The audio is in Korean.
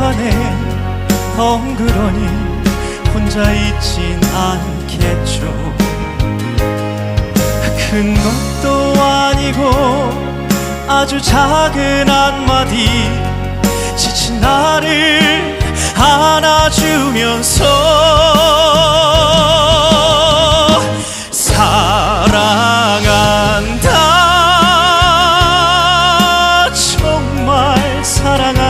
한복판에 덩그러니 혼자 있진 않겠죠. 큰 것도 아니고 아주 작은 한마디. 지친 나를 안아주면서 사랑한다. 정말 사랑한다